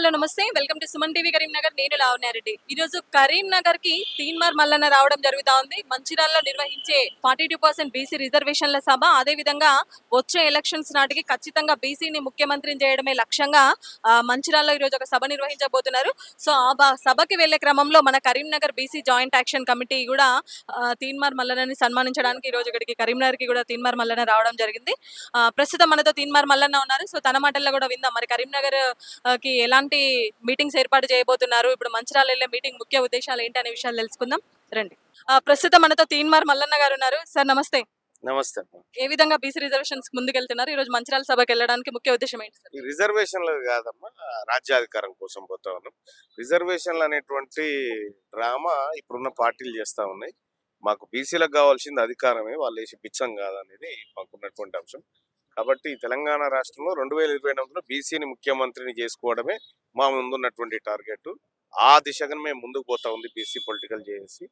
Hello నమస్తే. Welcome to Suman TV Karimnagar. నేను లావణ్యారెడ్డి. ఈ రోజు కరీంనగర్కి తీన్మార్ మల్లన్న రావడం జరుగుతా ఉంది. మంచిర్యాలలో నిర్వహించే ఫార్టీ టూ పర్సెంట్ బీసీ రిజర్వేషన్ల సభ అదే విధంగా వచ్చే ఎలక్షన్స్ నాటికి ఖచ్చితంగా బీసీని ముఖ్యమంత్రిని చేయడమే లక్ష్యంగా ఆ, మంచిర్యాలలో ఈ రోజు ఒక సభ నిర్వహించబోతున్నారు. సో ఆ సభకి వెళ్ళే క్రమంలో మన Karimnagar BC joint action committee కూడా ఆ, తీన్మార్ మల్లన్నని సన్మానించడానికి ఈ రోజు ఇక్కడికి కరీంనగర్కి కూడా తీన్మార్ మల్లన్న రావడం జరిగింది. ప్రస్తుతం మనతో తీన్మార్ మల్లన్న ఉన్నారు. సో తన మాటల్లో కూడా విందాం. మరి కరీంనగర్కి కి ఎలాంటి మీటింగ్స్ ఏర్పాటు చేయబోతున్నారు? ఇప్పుడు మంచిర్యాల వెళ్ళే మీటింగ్ ముఖ్య ఉద్దేశాలు ఏంటి అనే విషయాలు తెలుసుకుందాం. రండి. ఆ, ప్రస్తుతం మనతో తీన్మార్ మల్లన్న గారు ఉన్నారు. సార్ నమస్తే. నమస్తే అమ్మా. ఏ విధంగా బీసీ రిజర్వేషన్స్ ముందుకెళ్తున్నారు? ఈ రోజు మంచిర్యాల సభకి వెళ్ళడానికి ముఖ్య ఉద్దేశం ఏంటి సార్? ఈ రిజర్వేషన్లు కాదమ్మా రాజ్యాధికారం కోసం పోతా ఉన్నాం. రిజర్వేషన్లు అనేటువంటి డ్రామా ఇప్పుడున్న పార్టీలు చేస్తా ఉన్నాయి. మాకు బీసీలకు కావాల్సింది అధికారమే వాళ్ళు వేసి బిచ్చం కాదనేది మాకున్నటువంటి అంశం. కాబట్టి తెలంగాణ రాష్ట్రంలో రెండు వేల ఇరవై ఎనిమిదిలో బీసీని ముఖ్యమంత్రిని చేసుకోవడమే మా ముందున్నటువంటి టార్గెట్. ఆ దిశగా మేము ముందుకు పోతా ఉంది బీసీ పొలిటికల్ చేసి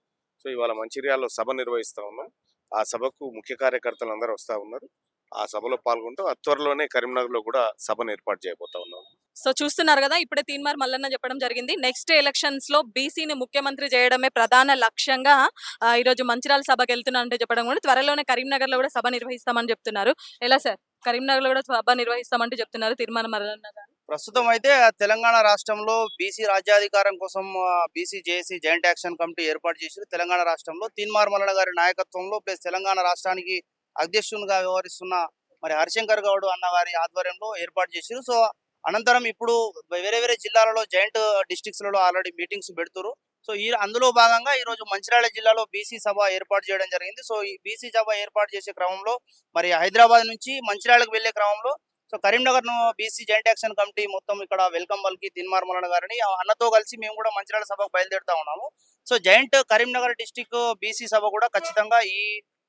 సో ఇవాళ మంచిర్యాలలో సభ నిర్వహిస్తా ఉన్నాం. ఆ సభకు ముఖ్య కార్యకర్తలు అందరూ వస్తా ఉన్నారు. ఆ సభలో పాల్గొంటూ త్వరలోనే కరీంనగర్లో కూడా సభను ఏర్పాటు చేయబోతా ఉన్నాం. సో చూస్తున్నారు కదా ఇప్పుడే తీన్మార్ మల్లన్న చెప్పడం జరిగింది. నెక్స్ట్ ఎలక్షన్స్లో బీసీని ముఖ్యమంత్రి చేయడమే ప్రధాన లక్ష్యంగా ఆ, ఈ రోజు మంచిర్యాల సభకి వెళ్తున్నా అంటే చెప్పడం కూడా త్వరలోనే కరీంనగర్లో కూడా సభ నిర్వహిస్తామని చెప్తున్నారు. ఎలా సార్? కరీంనగర్లో కూడా సభ నిర్వహిస్తామంటూ చెప్తున్నారు తీర్మాన మల్లన్న ప్రస్తుతం అయితే తెలంగాణ రాష్ట్రంలో బీసీ రాజ్యాధికారం కోసం BC JAC joint action committee ఏర్పాటు చేసి తెలంగాణ రాష్ట్రంలో తీన్మార్ మల్లన గారి నాయకత్వంలో ప్లస్ తెలంగాణ రాష్ట్రానికి అధ్యక్షునిగా వ్యవహరిస్తున్న మరి హరిశంకర్ గౌడ్ అన్న వారి ఆధ్వర్యంలో ఏర్పాటు చేశారు. సో అనంతరం ఇప్పుడు వేరే వేరే జిల్లాలలో జాయింట్ డిస్టిక్స్లలో లలో ఆల్రెడీ మీటింగ్స్ పెడుతురు సో ఈ అందులో భాగంగా ఈ రోజు మంచిర్యాల జిల్లాలో బీసీ సభ ఏర్పాటు చేయడం జరిగింది. సో ఈ బీసీ సభ ఏర్పాటు చేసే క్రమంలో మరి హైదరాబాద్ నుంచి మంచిర్యాలకు వెళ్ళే క్రమంలో so Karimnagar BC joint action committee మొత్తం ఇక్కడ వెల్కమ్ బల్కి తిన్మార్ మలన గారిని అన్నతో కలిసి మేము కూడా మంచిర్యాల సభకు బయలుదేరుతా ఉన్నాము. So joint Karimnagar district BC సభ కూడా ఖచ్చితంగా ఈ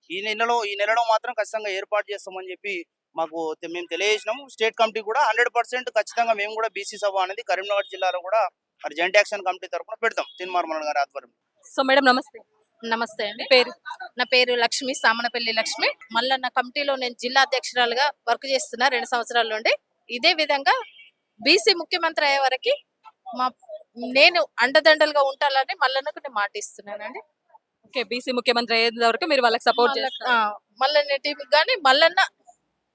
ఈ నెలలో ఈ నెలలో మాత్రం ఖచ్చితంగా ఏర్పాటు చేస్తామని చెప్పి మాకు మేము తెలియజేసినాము. స్టేట్ కమిటీ కూడా హండ్రెడ్ పర్సెంట్ ఖచ్చితంగా మేము కూడా బీసీ సభ అనేది కరీంనగర్ జిల్లాలో కూడా మరి జాయింట్ యాక్షన్ కమిటీ తరఫున పెడతాం. తిన్మార్ మలన గారి ఆధ్వర్యంలో. సో మేడం నమస్తే. నమస్తే అండి. పేరు? నా పేరు లక్ష్మి సామనపల్లి లక్ష్మి. మళ్ళా నా కమిటీలో నేను జిల్లా అధ్యక్షురాలుగా వర్క్ చేస్తున్నా రెండు సంవత్సరాల నుండి ఇదే విధంగా బీసీ ముఖ్యమంత్రి అయ్యే వరకు మా నేను అండదండలుగా ఉంటానని మల్లన్నకు నేను మాట ఇస్తున్నానండి. ఓకే బీసీ ముఖ్యమంత్రి అయ్యేంత వరకు మీరు వాళ్ళకి సపోర్ట్ చేస్తారు. మల్లన్న టీం కానీ మల్లన్న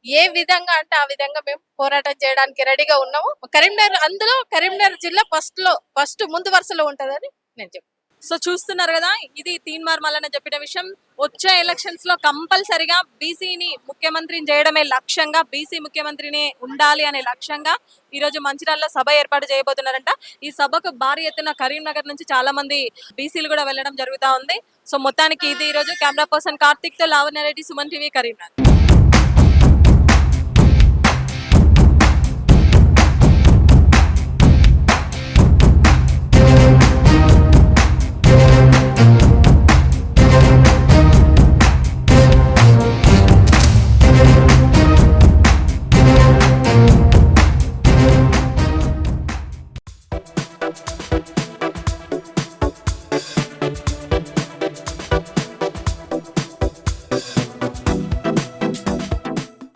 ఏ విధంగా అంటే ఆ విధంగా మేము పోరాటం చేయడానికి రెడీగా ఉన్నాము. కరీంనగర్ అందులో కరీంనగర్ జిల్లా ఫస్ట్లో ఫస్ట్ ముందు వరుసలో ఉంటదని నేను చెప్తాను సో చూస్తున్నారు కదా ఇది తీన్మార్ మల్లన్న చెప్పిన విషయం. వచ్చే ఎలక్షన్స్లో కంపల్సరిగా బీసీని ముఖ్యమంత్రిని చేయడమే లక్ష్యంగా బీసీ ముఖ్యమంత్రిని ఉండాలి అనే లక్ష్యంగా ఈ రోజు మంచిర్యాలలో సభ ఏర్పాటు చేయబోతున్నారంట. ఈ సభకు భారీ ఎత్తున కరీంనగర్ నుంచి చాలా మంది బీసీలు కూడా వెళ్ళడం జరుగుతా ఉంది. సో మొత్తానికి ఇది ఈ రోజు camera person కార్తిక్తో Lavanya Reddy Suman TV Karimnagar.